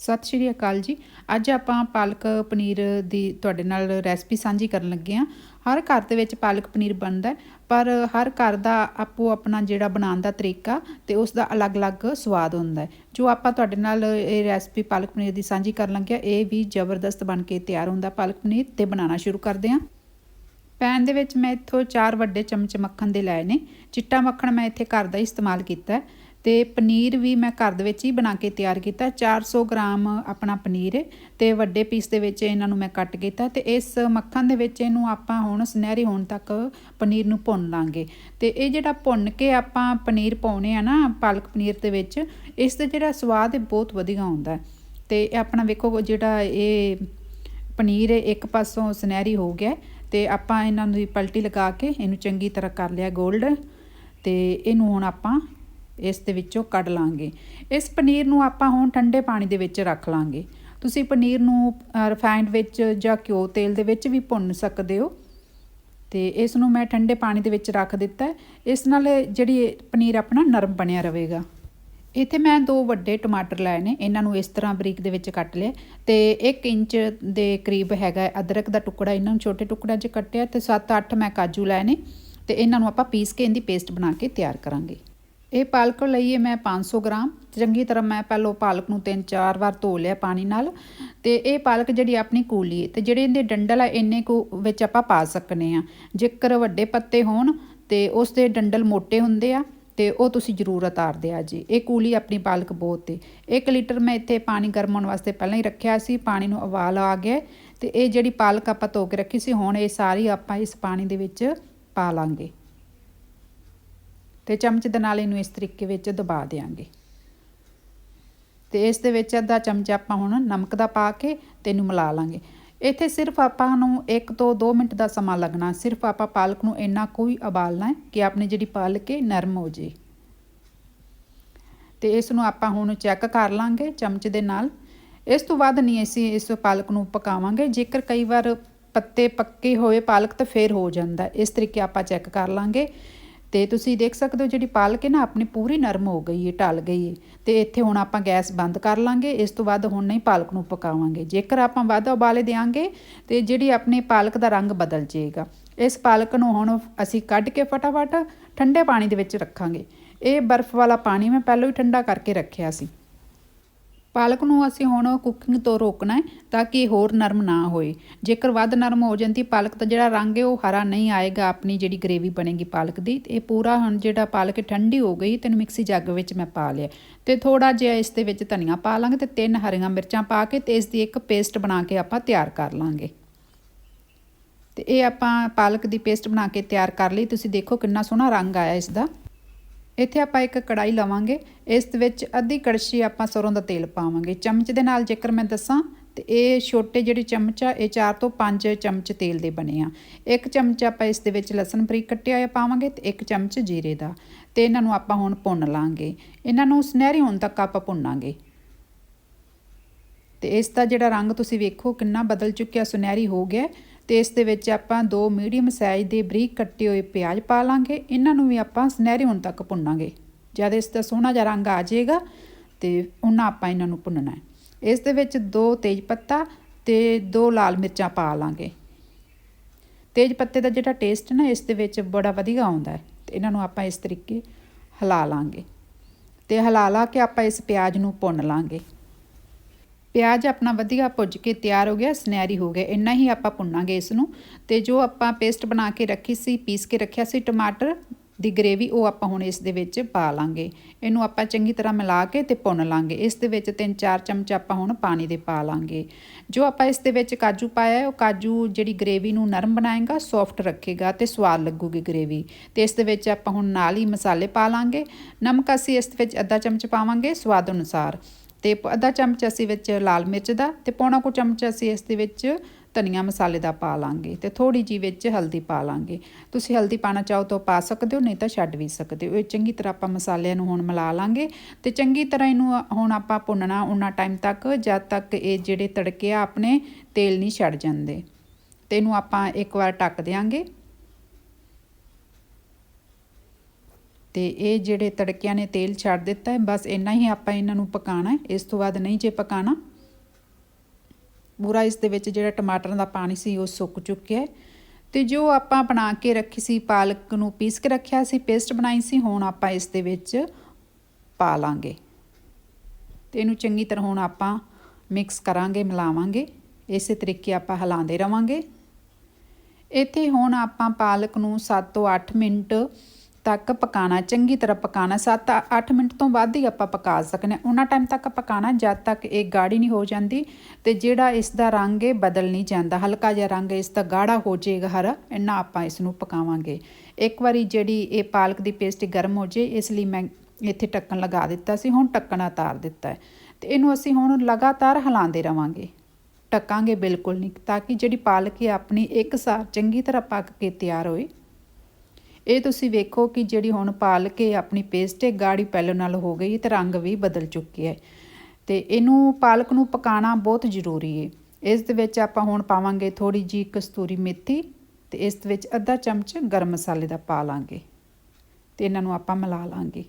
ਸਤਿ ਸ਼੍ਰੀ ਅਕਾਲ ਜੀ। ਅੱਜ ਆਪਾਂ ਪਾਲਕ ਪਨੀਰ ਦੀ ਤੁਹਾਡੇ ਨਾਲ ਰੈਸਪੀ ਸਾਂਝੀ ਕਰਨ ਲੱਗੇ ਹਾਂ। ਹਰ ਘਰ ਦੇ ਵਿੱਚ ਪਾਲਕ ਪਨੀਰ ਬਣਦਾ ਪਰ ਹਰ ਘਰ ਦਾ ਆਪੋ ਆਪਣਾ ਜਿਹੜਾ ਬਣਾਉਣ ਦਾ ਤਰੀਕਾ ਤੇ ਉਸ ਦਾ ਅਲੱਗ-ਅਲੱਗ ਸਵਾਦ ਹੁੰਦਾ ਹੈ। ਜੋ ਆਪਾਂ ਤੁਹਾਡੇ ਨਾਲ ਇਹ ਰੈਸਪੀ ਪਾਲਕ ਪਨੀਰ ਦੀ ਸਾਂਝੀ ਕਰਨ ਲੱਗੇ ਇਹ ਵੀ ਜ਼ਬਰਦਸਤ ਬਣ ਕੇ ਤਿਆਰ ਹੁੰਦਾ ਪਾਲਕ ਪਨੀਰ ਤੇ ਬਣਾਉਣਾ ਸ਼ੁਰੂ ਕਰਦੇ ਹਾਂ। ਪੈਨ ਦੇ ਵਿੱਚ ਮੈਂ ਇੱਥੋਂ 4 ਵੱਡੇ ਚਮਚ ਮੱਖਣ ਦੇ ਲਏ ਨੇ। ਚਿੱਟਾ ਮੱਖਣ ਮੈਂ ਇੱਥੇ ਘਰ ਦਾ ਹੀ ਇਸਤੇਮਾਲ ਕੀਤਾ ਹੈ। ਤੇ ਪਨੀਰ ਵੀ ਮੈਂ ਘਰ ਦੇ ਵਿੱਚ ਹੀ ਬਣਾ ਕੇ ਤਿਆਰ ਕੀਤਾ। 400 ਗ੍ਰਾਮ ਆਪਣਾ ਪਨੀਰ ਹੈ ਤੇ ਵੱਡੇ ਪੀਸ ਦੇ ਵਿੱਚ ਇਹਨਾਂ ਨੂੰ ਮੈਂ ਕੱਟ ਕੀਤਾ ਤੇ ਇਸ ਮੱਖਣ ਦੇ ਵਿੱਚ ਇਹਨੂੰ ਆਪਾਂ ਹੁਣ ਸੁਨਹਿਰੀ ਹੋਣ ਤੱਕ ਪਨੀਰ ਨੂੰ ਭੁੰਨ ਲਾਂਗੇ। ਤੇ ਇਹ ਜਿਹੜਾ ਭੁੰਨ ਕੇ ਆਪਾਂ ਪਨੀਰ ਪਾਉਨੇ ਆ ਨਾ, ਪਾਲਕ ਪਨੀਰ ਦੇ ਵਿੱਚ, ਇਸ ਦਾ ਜਿਹੜਾ ਸਵਾਦ ਹੈ ਬਹੁਤ ਵਧੀਆ ਆਉਂਦਾ ਹੈ ਤੇ ਆਪਣਾ ਵੇਖੋ ਜਿਹੜਾ ਇਹ ਪਨੀਰ ਇੱਕ ਪਾਸੋਂ ਸੁਨਹਿਰੀ ਹੋ ਗਿਆ ਤੇ ਆਪਾਂ ਇਹਨਾਂ ਨੂੰ ਪਲਟੀ ਲਗਾ ਕੇ ਇਹਨੂੰ ਚੰਗੀ ਤਰ੍ਹਾਂ ਕਰ ਲਿਆ 골ਡ ਤੇ ਇਹਨੂੰ ਹੁਣ ਆਪਾਂ ਇਸ ਦੇ ਵਿੱਚੋਂ ਕੱਢ ਲਾਂਗੇ। ਇਸ ਪਨੀਰ ਨੂੰ ਆਪਾਂ ਹੁਣ ਠੰਡੇ ਪਾਣੀ ਦੇ ਵਿੱਚ ਰੱਖ ਲਾਂਗੇ। ਤੁਸੀਂ ਪਨੀਰ ਨੂੰ ਰਿਫਾਈਨਡ ਵਿੱਚ ਜਾਂ ਘਿਓ ਤੇਲ ਦੇ ਵਿੱਚ ਵੀ ਭੁੰਨ ਸਕਦੇ ਹੋ। ਤੇ ਇਸ ਨੂੰ ਮੈਂ ਠੰਡੇ ਪਾਣੀ ਦੇ ਵਿੱਚ ਰੱਖ ਦਿੱਤਾ ਇਸ ਨਾਲ ਜਿਹੜੀ ਪਨੀਰ ਆਪਣਾ ਨਰਮ ਬਣਿਆ ਰਹੇਗਾ। ਇੱਥੇ ਮੈਂ ਦੋ ਵੱਡੇ ਟਮਾਟਰ ਲਏ ਨੇ। ਇਹਨਾਂ ਨੂੰ ਇਸ ਤਰ੍ਹਾਂ ਬਰੀਕ ਦੇ ਵਿੱਚ ਕੱਟ ਲਿਆ। ਤੇ 1 ਇੰਚ ਦੇ ਕਰੀਬ ਹੈਗਾ ਅਦਰਕ ਦਾ ਟੁਕੜਾ। ਇਹਨਾਂ ਨੂੰ ਛੋਟੇ ਟੁਕੜਿਆਂ 'ਚ ਕੱਟਿਆ ਤੇ 7-8 ਮੈਂ ਕਾਜੂ ਲਏ ਨੇ। ਤੇ ਇਹਨਾਂ ਨੂੰ ਆਪਾਂ ਪੀਸ ਕੇ ਇਹਦੀ ਪੇਸਟ ਬਣਾ ਕੇ ਤਿਆਰ ਕਰਾਂਗੇ। ਇਹ ਪਾਲਕ ਲਈਏ ਮੈਂ 500 ਗ੍ਰਾਮ, ਚੰਗੀ ਤਰ੍ਹਾਂ ਮੈਂ ਪਹਿਲਾਂ ਪਾਲਕ ਨੂੰ ਤਿੰਨ ਚਾਰ ਵਾਰ ਧੋ ਲਿਆ ਪਾਣੀ ਨਾਲ, ਤੇ ਇਹ ਪਾਲਕ ਜਿਹੜੀ ਆਪਣੀ ਕੂਲੀ ਹੈ ਤੇ ਜਿਹੜੇ ਇਹਦੇ ਡੰਡਲ ਆ, ਇੰਨੇ ਕੁ ਵਿੱਚ ਆਪਾਂ ਪਾ ਸਕਨੇ ਆ। ਜੇਕਰ ਵੱਡੇ ਪੱਤੇ ਹੋਣ ਤੇ ਉਸ ਦੇ ਡੰਡਲ ਮੋٹے ਹੁੰਦੇ ਆ, ਤੇ ਉਹ ਤੁਸੀਂ ਜ਼ਰੂਰ ਉਤਾਰਦੇ ਆ ਜੀ। ਇਹ ਕੂਲੀ ਆਪਣੀ ਪਾਲਕ ਬਹੁਤ ਹੈ 1 ਲੀਟਰ ਮੈਂ ਇੱਥੇ ਪਾਣੀ ਗਰਮ ਹੋਣ ਵਾਸਤੇ ਪਹਿਲਾਂ ਹੀ ਰੱਖਿਆ ਸੀ, ਪਾਣੀ ਨੂੰ ਉਬਾਲ ਆ ਗਿਆ ਤੇ ਇਹ ਜਿਹੜੀ ਪਾਲਕ ਆਪਾਂ ਧੋ ਕੇ ਰੱਖੀ ਸੀ, ਹੁਣ ਇਹ ਸਾਰੀ ਆਪਾਂ ਇਸ ਪਾਣੀ ਦੇ ਵਿੱਚ ਪਾ ਲਾਂਗੇ। ਤੇ ਚਮਚ ਦੇ ਨਾਲ ਇਹਨੂੰ ਇਸ ਤਰੀਕੇ ਵਿੱਚ ਦਬਾ ਦੇਾਂਗੇ ਤੇ ਇਸ ਦੇ ਵਿੱਚ ਅੱਧਾ ਚਮਚ ਆਪਾਂ ਹੁਣ ਨਮਕ ਦਾ ਪਾ ਕੇ ਤੇ ਇਹਨੂੰ ਮਿਲਾ ਲਾਂਗੇ। ਇੱਥੇ ਸਿਰਫ ਆਪਾਂ ਨੂੰ 1 ਤੋਂ 2 ਮਿੰਟ ਦਾ ਸਮਾਂ ਲੱਗਣਾ। ਸਿਰਫ ਆਪਾਂ ਪਾਲਕ ਨੂੰ ਇੰਨਾ ਕੋਈ ਉਬਾਲਣਾ ਹੈ ਕਿ ਆਪਣੀ ਜਿਹੜੀ ਪਾਲਕ ਹੈ, ਨਰਮ ਹੋ ਜੇ। ਤੇ ਇਸ ਨੂੰ ਆਪਾਂ ਹੁਣ ਚੈੱਕ ਕਰ ਲਾਂਗੇ ਚਮਚ ਦੇ ਨਾਲ। ਇਸ ਤੋਂ ਬਾਅਦ ਨਹੀਂ ਅਸੀਂ ਇਸ ਪਾਲਕ ਨੂੰ ਪਕਾਵਾਂਗੇ। ਜੇਕਰ ਕਈ ਵਾਰ ਪੱਤੇ ਪੱਕੇ ਹੋਏ, ਪਾਲਕ ਤਾਂ ਫੇਰ ਹੋ ਜਾਂਦਾ। ਇਸ ਤਰੀਕੇ ਆਪਾਂ ਚੈੱਕ ਕਰ ਲਾਂਗੇ। ਤੇ ਤੁਸੀਂ ਦੇਖ ਸਕਦੇ ਹੋ ਜਿਹੜੀ ਪਾਲਕ ਹੈ ਨਾ, ਆਪਣੀ ਪੂਰੀ ਨਰਮ ਹੋ ਗਈ ਹੈ, ਢਲ ਗਈ ਹੈ। ਤੇ ਇੱਥੇ ਹੁਣ ਆਪਾਂ ਗੈਸ ਬੰਦ ਕਰ ਲਾਂਗੇ। ਇਸ ਤੋਂ ਬਾਅਦ ਹੁਣ ਨਹੀਂ ਪਾਲਕ ਨੂੰ ਪਕਾਵਾਂਗੇ। ਜੇਕਰ ਆਪਾਂ ਵੱਧ ਉਬਾਲੇ ਦੇਾਂਗੇ ਤੇ ਜਿਹੜੀ ਆਪਣੀ ਪਾਲਕ ਦਾ ਰੰਗ ਬਦਲ ਜਾਏਗਾ। ਇਸ ਪਾਲਕ ਨੂੰ ਹੁਣ ਅਸੀਂ ਕੱਢ ਕੇ ਫਟਾਫਟ ਠੰਡੇ ਪਾਣੀ ਦੇ ਵਿੱਚ ਰੱਖਾਂਗੇ। ਇਹ ਬਰਫ਼ ਵਾਲਾ ਪਾਣੀ ਮੈਂ ਪਹਿਲਾਂ ਹੀ ਠੰਡਾ ਕਰਕੇ ਰੱਖਿਆ ਸੀ। ਪਾਲਕ ਨੂੰ ਅਸੀਂ ਹੁਣ ਕੁਕਿੰਗ ਤੋਂ ਰੋਕਣਾ ਹੈ ਤਾਂ ਕਿ ਹੋਰ ਨਰਮ ਨਾ ਹੋਏ। ਜੇਕਰ ਵੱਧ ਨਰਮ ਹੋ ਜਾਂਦੀ, ਪਾਲਕ ਦਾ ਜਿਹੜਾ ਰੰਗ ਹੈ ਉਹ ਹਰਾ ਨਹੀਂ ਆਏਗਾ, ਆਪਣੀ ਜਿਹੜੀ ਗ੍ਰੇਵੀ ਬਣੇਗੀ ਪਾਲਕ ਦੀ। ਤੇ ਇਹ ਪੂਰਾ ਹੁਣ ਜਿਹੜਾ ਪਾਲਕ ਠੰਡੀ ਹੋ ਗਈ, ਤੈਨੂੰ ਮਿਕਸੀ ਜੱਗ ਵਿੱਚ ਮੈਂ ਪਾ ਲਿਆ। ਤੇ ਥੋੜਾ ਜਿਹਾ ਇਸ ਦੇ ਵਿੱਚ ਧਨੀਆ ਪਾ ਲਾਂਗੇ ਤੇ ਤਿੰਨ ਹਰੀਆਂ ਮਿਰਚਾਂ ਪਾ ਕੇ ਤੇ ਇਸ ਦੀ ਇੱਕ ਪੇਸਟ ਬਣਾ ਕੇ ਆਪਾਂ ਤਿਆਰ ਕਰ ਲਾਂਗੇ। ਤੇ ਇਹ ਆਪਾਂ ਪਾਲਕ ਦੀ ਪੇਸਟ ਬਣਾ ਕੇ ਤਿਆਰ ਕਰ ਲਈ। ਤੁਸੀਂ ਦੇਖੋ ਕਿੰਨਾ ਸੋਹਣਾ ਰੰਗ ਆਇਆ ਇਸ ਦਾ। ਇੱਥੇ ਆਪਾਂ ਇੱਕ ਕੜਾਈ ਲਵਾਂਗੇ, ਇਸ ਦੇ ਵਿੱਚ ਅੱਧੀ ਕੜਛੀ ਆਪਾਂ ਸਰੋਂ ਦਾ ਤੇਲ ਪਾਵਾਂਗੇ। ਚਮਚ ਦੇ ਨਾਲ ਜੇਕਰ ਮੈਂ ਦੱਸਾਂ, ਤੇ ਇਹ ਛੋਟੇ ਜਿਹੜੇ ਚਮਚ ਆ, ਇਹ 4 ਤੋਂ 5 ਚਮਚ ਤੇਲ ਦੇ ਬਣੇ ਆ। ਇੱਕ ਚਮਚ ਆਪਾਂ ਇਸ ਦੇ ਵਿੱਚ ਲਸਣ ਬਰੀਕ ਕੱਟਿਆ ਹੋਇਆ ਪਾਵਾਂਗੇ ਤੇ ਇੱਕ ਚਮਚ ਜੀਰੇ ਦਾ। ਤੇ ਇਹਨਾਂ ਨੂੰ ਆਪਾਂ ਹੁਣ ਭੁੰਨ ਲਾਂਗੇ। ਇਹਨਾਂ ਨੂੰ ਸੁਨਹਿਰੀ ਹੋਣ ਤੱਕ ਆਪਾਂ ਭੁੰਨਾਂਗੇ। ਤੇ ਇਸ ਦਾ ਜਿਹੜਾ ਰੰਗ ਤੁਸੀਂ ਵੇਖੋ, ਕਿੰਨਾ ਬਦਲ ਚੁੱਕਿਆ, ਸੁਨਹਿਰੀ ਹੋ ਗਿਆ। ਤੇ ਇਸ ਦੇ ਵਿੱਚ ਆਪਾਂ ਦੋ ਮੀਡੀਅਮ ਸਾਈਜ਼ ਦੇ ਬਰੀਕ ਕੱਟੇ ਹੋਏ ਪਿਆਜ਼ ਪਾ ਲਾਂਗੇ। ਇਹਨਾਂ ਨੂੰ ਵੀ ਆਪਾਂ ਸੁਨਹਿਰੇ ਹੋਣ ਤੱਕ ਭੁੰਨਾਂਗੇ। ਜਦ ਇਸ ਦਾ ਸੋਹਣਾ ਜਿਹਾ ਰੰਗ ਆ ਜਾਏਗਾ ਤੇ ਉਹਨਾਂ ਆਪਾਂ ਇਹਨਾਂ ਨੂੰ ਭੁੰਨਣਾ ਹੈ। ਇਸ ਦੇ ਵਿੱਚ ਦੋ ਤੇਜ ਪੱਤਾ ਤੇ ਦੋ ਲਾਲ ਮਿਰਚਾਂ ਪਾ ਲਾਂਗੇ। ਤੇਜ ਪੱਤੇ ਦਾ ਜਿਹੜਾ ਟੇਸਟ ਨਾ, ਇਸ ਦੇ ਵਿੱਚ ਬੜਾ ਵਧੀਆ ਆਉਂਦਾ ਹੈ। ਤੇ ਇਹਨਾਂ ਨੂੰ ਆਪਾਂ ਇਸ ਤਰੀਕੇ ਹਿਲਾ ਲਾਂਗੇ। ਤੇ ਹਿਲਾ ਲਾ ਕੇ ਆਪਾਂ ਇਸ ਪਿਆਜ਼ ਨੂੰ ਭੁੰਨ ਲਾਂਗੇ। ਪਿਆਜ਼ ਆਪਣਾ ਵਧੀਆ ਭੁੱਜ ਕੇ ਤਿਆਰ ਹੋ ਗਿਆ, ਸੁਨਹਿਰੀ ਹੋ ਗਿਆ। ਇੰਨਾ ਹੀ ਆਪਾਂ ਭੁੰਨਾਂਗੇ ਇਸ ਨੂੰ ਤੇ ਜੋ ਆਪਾਂ ਪੇਸਟ ਬਣਾ ਕੇ ਰੱਖੀ ਸੀ, ਪੀਸ ਕੇ ਰੱਖਿਆ ਸੀ, ਟਮਾਟਰ ਦੀ ਗ੍ਰੇਵੀ, ਉਹ ਆਪਾਂ ਹੁਣ ਇਸ ਦੇ ਵਿੱਚ ਪਾ ਲਾਂਗੇ। ਇਹਨੂੰ ਆਪਾਂ ਚੰਗੀ ਤਰ੍ਹਾਂ ਮਿਲਾ ਕੇ ਤੇ ਭੁੰਨ ਲਾਂਗੇ। ਇਸ ਦੇ ਵਿੱਚ 3-4 ਚਮਚ ਆਪਾਂ ਹੁਣ ਪਾਣੀ ਦੇ ਪਾ ਲਾਂਗੇ। ਜੋ ਆਪਾਂ ਇਸ ਦੇ ਵਿੱਚ ਕਾਜੂ ਪਾਇਆ ਉਹ ਕਾਜੂ ਜਿਹੜੀ ਗ੍ਰੇਵੀ ਨੂੰ ਨਰਮ ਬਣਾਏਗਾ, ਸੌਫਟ ਰੱਖੇਗਾ ਤੇ ਸਵਾਦ ਲੱਗੂਗੀ ਗ੍ਰੇਵੀ। ਤੇ ਇਸ ਦੇ ਵਿੱਚ ਆਪਾਂ ਹੁਣ ਨਾਲ ਹੀ ਮਸਾਲੇ ਪਾ ਲਾਂਗੇ। ਨਮਕ ਅਸੀਂ ਇਸ ਵਿੱਚ ਅੱਧਾ ਚਮਚ ਪਾਵਾਂਗੇ ਸਵਾਦ ਅਨੁਸਾਰ। ਤੇ ਅੱਧਾ ਚਮਚ ਅਸੀਂ ਵਿੱਚ ਲਾਲ ਮਿਰਚ ਦਾ ਤੇ ਪੌਣਾ ਕੁ ਚਮਚ ਅਸੀਂ ਇਸ ਦੇ ਵਿੱਚ ਧਨੀਆ ਮਸਾਲੇ ਦਾ ਪਾ ਲਾਂਗੇ ਤੇ ਥੋੜੀ ਜੀ ਵਿੱਚ ਹਲਦੀ ਪਾ ਲਾਂਗੇ। ਤੁਸੀਂ ਹਲਦੀ ਪਾਣਾ ਚਾਹੋ ਤਾਂ ਪਾ ਸਕਦੇ ਹੋ, ਨਹੀਂ ਤਾਂ ਛੱਡ ਵੀ ਸਕਦੇ ਹੋ। ਇਹ ਚੰਗੀ ਤਰ੍ਹਾਂ ਆਪਾਂ ਮਸਾਲਿਆਂ ਨੂੰ ਹੁਣ ਮਿਲਾ ਲਾਂਗੇ ਤੇ ਚੰਗੀ ਤਰ੍ਹਾਂ ਇਹਨੂੰ ਹੁਣ ਆਪਾਂ ਭੁੰਨਣਾ ਉਹਨਾਂ ਟਾਈਮ ਤੱਕ, ਜਦ ਤੱਕ ਇਹ ਜਿਹੜੇ ਤੜਕੇ ਆ ਆਪਣੇ ਤੇਲ ਨਹੀਂ ਛੱਡ ਜਾਂਦੇ। ਤੇ ਇਹਨੂੰ ਆਪਾਂ ਇੱਕ ਵਾਰ ਢੱਕ ਦੇਾਂਗੇ ਤੇ ਇਹ ਜਿਹੜੇ ਤੜਕਿਆਂ ਨੇ ਤੇਲ ਛੱਡ ਦਿੱਤਾ ਹੈ, ਬਸ ਇੰਨਾ ਹੀ ਆਪਾਂ ਇਹਨਾਂ ਨੂੰ ਪਕਾਣਾ ਹੈ। ਇਸ ਤੋਂ ਬਾਅਦ ਨਹੀਂ ਜੇ ਪਕਾਣਾ ਪੂਰਾ ਇਸ ਦੇ ਵਿੱਚ ਜਿਹੜਾ ਟਮਾਟਰਾਂ ਦਾ ਪਾਣੀ ਸੀ, ਉਹ ਸੁੱਕ ਚੁੱਕਿਆ ਹੈ। ਤੇ ਜੋ ਆਪਾਂ ਬਣਾ ਕੇ ਰੱਖੀ ਸੀ, ਪਾਲਕ ਨੂੰ ਪੀਸ ਕੇ ਰੱਖਿਆ ਸੀ, ਪੇਸਟ ਬਣਾਈ ਸੀ, ਹੁਣ ਆਪਾਂ ਇਸ ਦੇ ਵਿੱਚ ਪਾ ਲਾਂਗੇ। ਤੇ ਇਹਨੂੰ ਚੰਗੀ ਤਰ੍ਹਾਂ ਹੁਣ ਆਪਾਂ ਮਿਕਸ ਕਰਾਂਗੇ, ਮਿਲਾਵਾਂਗੇ। ਇਸੇ ਤਰੀਕੇ ਆਪਾਂ ਹਿਲਾਉਂਦੇ ਰਵਾਂਗੇ। ਇੱਥੇ ਹੁਣ ਆਪਾਂ ਪਾਲਕ ਨੂੰ 7 ਤੋਂ 8 ਮਿੰਟ ਤੱਕ ਪਕਾਣਾ, ਚੰਗੀ ਤਰ੍ਹਾਂ ਪਕਾਣਾ 7-8 ਮਿੰਟ ਤੋਂ ਵੱਧ ਹੀ ਆਪਾਂ ਪਕਾ ਸਕਨੇ ਉਹਨਾਂ ਟਾਈਮ ਤੱਕ ਪਕਾਣਾ, ਜਦ ਤੱਕ ਇਹ ਗਾੜੀ ਨਹੀਂ ਹੋ ਜਾਂਦੀ ਤੇ ਜਿਹੜਾ ਇਸ ਦਾ ਰੰਗ ਹੈ ਬਦਲ ਨਹੀਂ ਜਾਂਦਾ, ਹਲਕਾ ਜਿਹਾ ਰੰਗ ਇਸ ਦਾ ਗਾੜਾ ਹੋ ਜਾਏਗਾ, ਹਰ ਇੰਨਾ ਆਪਾਂ ਇਸ ਨੂੰ ਪਕਾਵਾਂਗੇ। ਇੱਕ ਵਾਰੀ ਜਿਹੜੀ ਇਹ ਪਾਲਕ ਦੀ ਪੇਸਟ ਗਰਮ ਹੋ ਜੇ ਇਸ ਲਈ ਮੈਂ ਇੱਥੇ ਟੱਕਣ ਲਗਾ ਦਿੱਤਾ ਸੀ, ਹੁਣ ਟੱਕਣਾ ਉਤਾਰ ਦਿੱਤਾ ਹੈ। ਤੇ ਇਹਨੂੰ ਅਸੀਂ ਹੁਣ ਲਗਾਤਾਰ ਹਿਲਾਉਂਦੇ ਰਵਾਂਗੇ। ਟੱਕਾਂਗੇ ਬਿਲਕੁਲ ਨਹੀਂ, ਤਾਂ ਕਿ ਜਿਹੜੀ ਪਾਲਕ ਹੈ ਆਪਣੀ ਇੱਕ ਸਾਰ ਚੰਗੀ ਤਰ੍ਹਾਂ ਪੱਕ ਕੇ ਤਿਆਰ ਹੋਏ ਇਹ ਤੁਸੀਂ ਵੇਖੋ ਕਿ ਜਿਹੜੀ ਹੁਣ ਪਾਲ ਕੇ ਆਪਣੀ ਪੇਸਟ ਹੈ, ਗਾੜੀ ਪਹਿਲੋਂ ਨਾਲ ਹੋ ਗਈ, ਤੇ ਰੰਗ ਵੀ ਬਦਲ ਚੁੱਕਿਆ ਹੈ। ਤੇ ਇਹਨੂੰ ਪਾਲਕ ਨੂੰ ਪਕਾਉਣਾ ਬਹੁਤ ਜ਼ਰੂਰੀ ਹੈ। ਇਸ ਦੇ ਵਿੱਚ ਆਪਾਂ ਹੁਣ ਪਾਵਾਂਗੇ ਥੋੜੀ ਜੀ ਕਸਤੂਰੀ ਮੇਥੀ, ਤੇ ਇਸ ਦੇ ਵਿੱਚ ਅੱਧਾ ਚਮਚ ਗਰਮ ਮਸਾਲੇ ਦਾ ਪਾ ਲਾਂਗੇ। ਤੇ ਇਹਨਾਂ ਨੂੰ ਆਪਾਂ ਮਿਲਾ ਲਾਂਗੇ।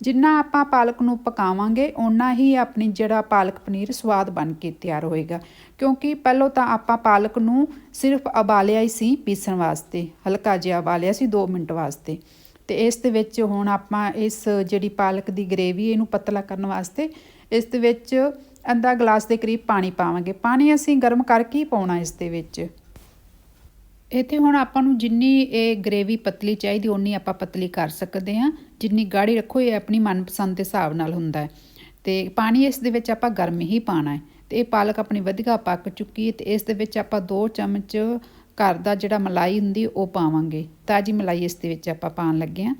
ਜਿੰਨਾ ਆਪਾਂ ਪਾਲਕ ਨੂੰ ਪਕਾਵਾਂਗੇ, ਓਨਾ ਹੀ ਆਪਣੀ ਜਿਹੜਾ ਪਾਲਕ ਪਨੀਰ ਸਵਾਦ ਬਣ ਕੇ ਤਿਆਰ ਹੋਏਗਾ। ਕਿਉਂਕਿ ਪਹਿਲਾਂ ਤਾਂ ਆਪਾਂ ਪਾਲਕ ਨੂੰ ਸਿਰਫ ਉਬਾਲਿਆ ਹੀ ਸੀ ਪੀਸਣ ਵਾਸਤੇ, ਹਲਕਾ ਜਿਹਾ ਉਬਾਲਿਆ ਸੀ 2 ਮਿੰਟ ਵਾਸਤੇ। ਤੇ ਇਸ ਦੇ ਵਿੱਚ ਹੁਣ ਆਪਾਂ ਇਸ ਜਿਹੜੀ ਪਾਲਕ ਦੀ ਗ੍ਰੇਵੀ, ਇਹਨੂੰ ਪਤਲਾ ਕਰਨ ਵਾਸਤੇ ਇਸ ਦੇ ਵਿੱਚ ਅੱਧਾ ਗਲਾਸ ਦੇ ਕਰੀਬ ਪਾਣੀ ਪਾਵਾਂਗੇ। ਪਾਣੀ ਅਸੀਂ ਗਰਮ ਕਰਕੇ ਹੀ ਪਾਉਣਾ ਇਸ ਦੇ ਵਿੱਚ। ਇੱਥੇ ਹੁਣ ਆਪਾਂ ਨੂੰ ਜਿੰਨੀ ਇਹ ਗ੍ਰੇਵੀ ਪਤਲੀ ਚਾਹੀਦੀ, ਓਨੀ ਆਪਾਂ ਪਤਲੀ ਕਰ ਸਕਦੇ ਹਾਂ। ਜਿੰਨੀ ਗਾੜੀ ਰੱਖੋ, ਇਹ ਆਪਣੀ ਮਨਪਸੰਦ ਦੇ ਹਿਸਾਬ ਨਾਲ ਹੁੰਦਾ ਹੈ। ਤੇ ਪਾਣੀ ਇਸ ਦੇ ਵਿੱਚ ਆਪਾਂ ਗਰਮ ਹੀ ਪਾਣਾ ਹੈ। ਤੇ ਇਹ ਪਾਲਕ ਆਪਣੀ ਵਧੀਆ ਪੱਕ ਚੁੱਕੀ ਹੈ ਤੇ ਇਸ ਦੇ ਵਿੱਚ ਆਪਾਂ 2 ਚਮਚ ਘਰ ਦਾ ਜਿਹੜਾ ਮਲਾਈ ਹੁੰਦੀ, ਉਹ ਪਾਵਾਂਗੇ। ਤਾਜੀ ਮਲਾਈ ਇਸ ਦੇ ਵਿੱਚ ਆਪਾਂ ਪਾਣ ਲੱਗੇ ਹਾਂ।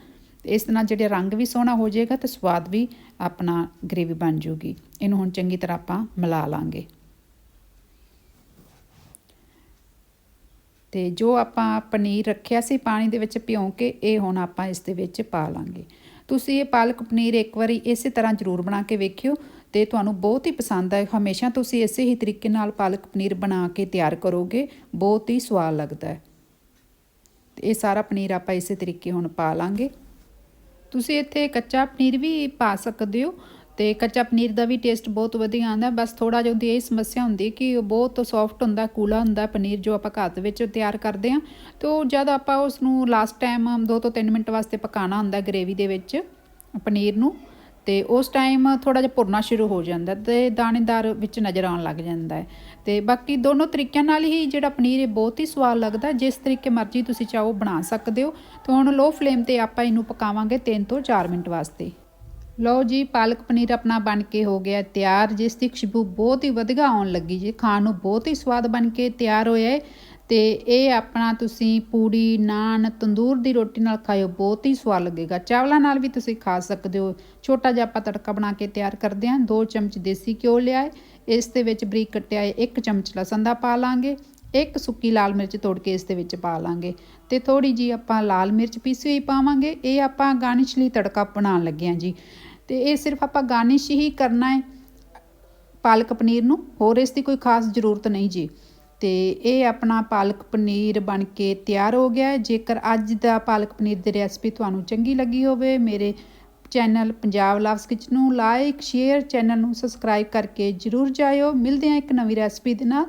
ਤੇ ਇਸ ਨਾਲ ਜਿਹੜਾ ਰੰਗ ਵੀ ਸੋਹਣਾ ਹੋ ਜਾਏਗਾ ਤੇ ਸਵਾਦ ਵੀ ਆਪਣਾ ਗ੍ਰੇਵੀ ਬਣ ਜੂਗੀ। ਇਹਨੂੰ ਹੁਣ ਚੰਗੀ ਤਰ੍ਹਾਂ ਆਪਾਂ ਮਿਲਾ ਲਾਂਗੇ। ਤੇ ਜੋ ਆਪਾਂ ਪਨੀਰ ਰੱਖਿਆ ਸੀ ਪਾਣੀ ਦੇ ਵਿੱਚ ਭਿਉਂ ਕੇ, ਇਹ ਹੁਣ ਆਪਾਂ ਇਸ ਦੇ ਵਿੱਚ ਪਾ ਲਾਂਗੇ। ਤੁਸੀਂ ਇਹ ਪਾਲਕ ਪਨੀਰ ਇੱਕ ਵਾਰੀ ਇਸੇ ਤਰ੍ਹਾਂ ਜ਼ਰੂਰ ਬਣਾ ਕੇ ਵੇਖਿਓ ਤੇ ਤੁਹਾਨੂੰ ਬਹੁਤ ਹੀ ਪਸੰਦ ਆਏ। ਹਮੇਸ਼ਾ ਤੁਸੀਂ ਇਸੇ ਹੀ ਤਰੀਕੇ ਨਾਲ ਪਾਲਕ ਪਨੀਰ ਬਣਾ ਕੇ ਤਿਆਰ ਕਰੋਗੇ, ਬਹੁਤ ਹੀ ਸਵਾਦ ਲੱਗਦਾ ਹੈ। ਇਹ ਸਾਰਾ ਪਨੀਰ ਆਪਾਂ ਇਸੇ ਤਰੀਕੇ ਹੁਣ ਪਾ ਲਾਂਗੇ। ਤੁਸੀਂ ਇੱਥੇ ਕੱਚਾ ਪਨੀਰ ਵੀ ਪਾ ਸਕਦੇ ਹੋ। ਤੇ ਕੱਚਾ ਪਨੀਰ ਦਾ ਵੀ ਟੇਸਟ ਬਹੁਤ ਵਧੀਆ ਆਉਂਦਾ। ਬਸ ਥੋੜਾ ਜਿਹਾ ਉਹਦੀ ਇਹ ਸਮੱਸਿਆ ਹੁੰਦੀ ਹੈ ਕਿ ਉਹ ਬਹੁਤ ਸੌਫਟ ਹੁੰਦਾ, ਕੂਲਾ ਹੁੰਦਾ ਪਨੀਰ ਜੋ ਆਪਾਂ ਘਰ ਦੇ ਵਿੱਚ ਤਿਆਰ ਕਰਦੇ ਹਾਂ। ਤੇ ਉਹ ਜਦ ਆਪਾਂ ਉਸ ਨੂੰ ਲਾਸਟ ਟਾਈਮ 2 ਤੋਂ 3 ਮਿੰਟ ਵਾਸਤੇ ਪਕਾਉਣਾ ਹੁੰਦਾ ਗ੍ਰੇਵੀ ਦੇ ਵਿੱਚ ਪਨੀਰ ਨੂੰ, ਤੇ ਉਸ ਟਾਈਮ ਥੋੜਾ ਜਿਹਾ ਭੁਰਨਾ ਸ਼ੁਰੂ ਹੋ ਜਾਂਦਾ ਤੇ ਦਾਣੇਦਾਰ ਵਿੱਚ ਨਜ਼ਰ ਆਉਣ ਲੱਗ ਜਾਂਦਾ ਹੈ। ਤੇ ਬਾਕੀ ਦੋਨੋਂ ਤਰੀਕਿਆਂ ਨਾਲ ਹੀ ਜਿਹੜਾ ਪਨੀਰ ਇਹ ਬਹੁਤ ਹੀ ਸਵਾਦ ਲੱਗਦਾ ਜਿਸ ਤਰੀਕੇ ਮਰਜ਼ੀ ਤੁਸੀਂ ਚਾਹੋ ਬਣਾ ਸਕਦੇ ਹੋ। ਤੇ ਹੁਣ ਲੋ ਫਲੇਮ ਤੇ ਆਪਾਂ ਇਹਨੂੰ ਪਕਾਵਾਂਗੇ 3 ਤੋਂ 4 ਮਿੰਟ ਵਾਸਤੇ। ਲਓ ਜੀ, ਪਾਲਕ ਪਨੀਰ ਆਪਣਾ ਬਣ ਕੇ ਹੋ ਗਿਆ ਤਿਆਰ। ਜਿਸ ਦੀ ਖੁਸ਼ਬੂ ਬਹੁਤ ਹੀ ਵਧੀਆ ਆਉਣ ਲੱਗੀ ਜੀ। ਖਾਣ ਨੂੰ ਬਹੁਤ ਹੀ ਸਵਾਦ ਬਣ ਕੇ ਤਿਆਰ ਹੋਇਆ ਹੈ ਤੇ ਇਹ ਆਪਣਾ ਤੁਸੀਂ ਪੂੜੀ, ਨਾਨ, ਤੰਦੂਰ ਦੀ ਰੋਟੀ ਨਾਲ ਖਾਓ ਬਹੁਤ ਹੀ ਸਵਾਦ ਲੱਗੇਗਾ। ਚਾਵਲਾਂ ਨਾਲ ਵੀ ਤੁਸੀਂ ਖਾ ਸਕਦੇ ਹੋ। ਛੋਟਾ ਜਿਹਾ ਆਪਾਂ ਤੜਕਾ ਬਣਾ ਕੇ ਤਿਆਰ ਕਰਦੇ ਹਾਂ। 2 ਚਮਚ ਦੇਸੀ ਘਿਓ ਲਿਆ ਹੈ ਇਸ ਦੇ ਵਿੱਚ ਬਰੀਕ ਕੱਟਿਆ ਹੈ 1 ਚਮਚ ਲਸਣ ਦਾ ਪਾ ਲਾਂਗੇ। ਇੱਕ ਸੁੱਕੀ ਲਾਲ ਮਿਰਚ ਤੋੜ ਕੇ ਇਸ ਦੇ ਵਿੱਚ ਪਾ ਲਾਂਗੇ। ਤੇ ਥੋੜੀ ਜੀ ਆਪਾਂ ਲਾਲ ਮਿਰਚ ਪੀਸੀ ਹੋਈ ਪਾਵਾਂਗੇ। ਇਹ ਆਪਾਂ ਗਾਰਨਿਸ਼ ਲਈ ਤੜਕਾ ਬਣਾਉਣ ਲੱਗੇ ਹਾਂ ਜੀ। ਤੇ ਇਹ ਸਿਰਫ ਆਪਾਂ ਗਾਰਨਿਸ਼ ਹੀ ਕਰਨਾ ਹੈ। ਪਾਲਕ ਪਨੀਰ ਨੂੰ। ਹੋਰ ਇਸ ਦੀ ਕੋਈ ਖਾਸ ਜ਼ਰੂਰਤ ਨਹੀਂ ਜੀ। ਤੇ ਇਹ ਆਪਣਾ ਪਾਲਕ ਪਨੀਰ ਬਣ ਕੇ ਤਿਆਰ ਹੋ ਗਿਆ ਜੇਕਰ ਅੱਜ ਦਾ ਪਾਲਕ ਪਨੀਰ ਦੀ ਰੈਸਪੀ ਤੁਹਾਨੂੰ ਚੰਗੀ ਲੱਗੀ ਹੋਵੇ, ਮੇਰੇ ਚੈਨਲ ਪੰਜਾਬ ਲਵਸ ਕਿਚਨ ਨੂੰ ਲਾਈਕ, ਸ਼ੇਅਰ ਚੈਨਲ ਨੂੰ ਸਬਸਕ੍ਰਾਈਬ ਕਰਕੇ ਜਰੂਰ ਜਾਇਓ। ਮਿਲਦੇ ਹਾਂ ਇੱਕ ਨਵੀਂ ਰੈਸਪੀ ਦੇ ਨਾਲ।